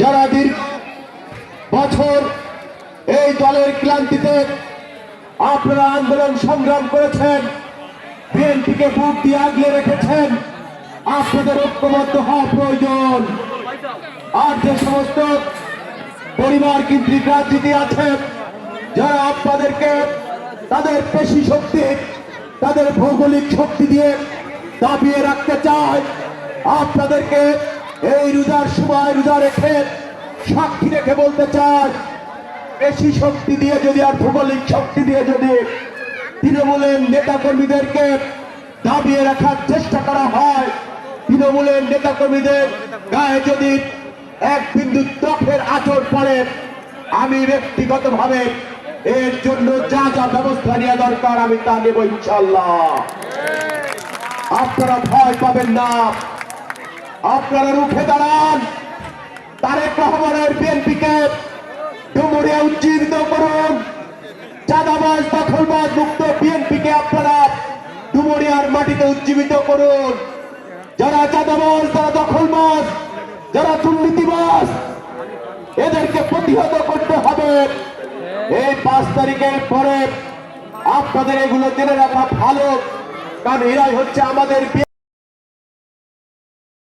যারা দীর্ঘ বছর এই দলের ক্লান্তিতে আপনারা আন্দোলন সংগ্রাম করেছেন, বিএনপিকে বুক দিয়ে আগলে রেখেছেন, আপনাদের ঐক্যবদ্ধ হওয়া প্রয়োজন। আর যে সমস্ত পরিবার কেন্দ্রিক রাজনীতি আছে, যারা আপনাদেরকে তাদের পেশি শক্তি, তাদের ভৌগোলিক শক্তি দিয়ে দাবিয়ে রাখতে চায়, আপনাদেরকে এই রোজার সময় রোজা রেখে সাক্ষী রেখে বলতে চায় পেশি শক্তি দিয়ে যদি আর ভৌগোলিক শক্তি দিয়ে যদি তৃণমূলের নেতা কর্মীদেরকে দাবিয়ে রাখার চেষ্টা করা হয়, তৃণমূলের নেতা কর্মীদের গায়ে যদি এক বিন্দু ত্বকের আচর পড়ে, আমি ব্যক্তিগতভাবে এর জন্য যা যা ব্যবস্থা নেওয়া দরকার আমি তা নেব ইনশাল্লাহ আপনারা ভয় পাবেন না। আপনারা রুখে দাঁড়ান। তারেক রহমানের বিএনপিকে ডুমুরিয়া উজ্জীবিত করুন। চাঁদাবাজ, দখলবাজ, মুক্ত বিএনপিকে আপনারা ডুমুরিয়ার মাটিতে উজ্জীবিত করুন। যারা চাঁদাবাজ, যারা দখলবাজ, যারা দুর্নীতিবাজ, এদেরকে প্রতিহত করতে হবে। এই পাঁচ তারিখের পরে আপনাদের এগুলো জেনে রাখা ভালো, কারণ এরাই হচ্ছে আমাদের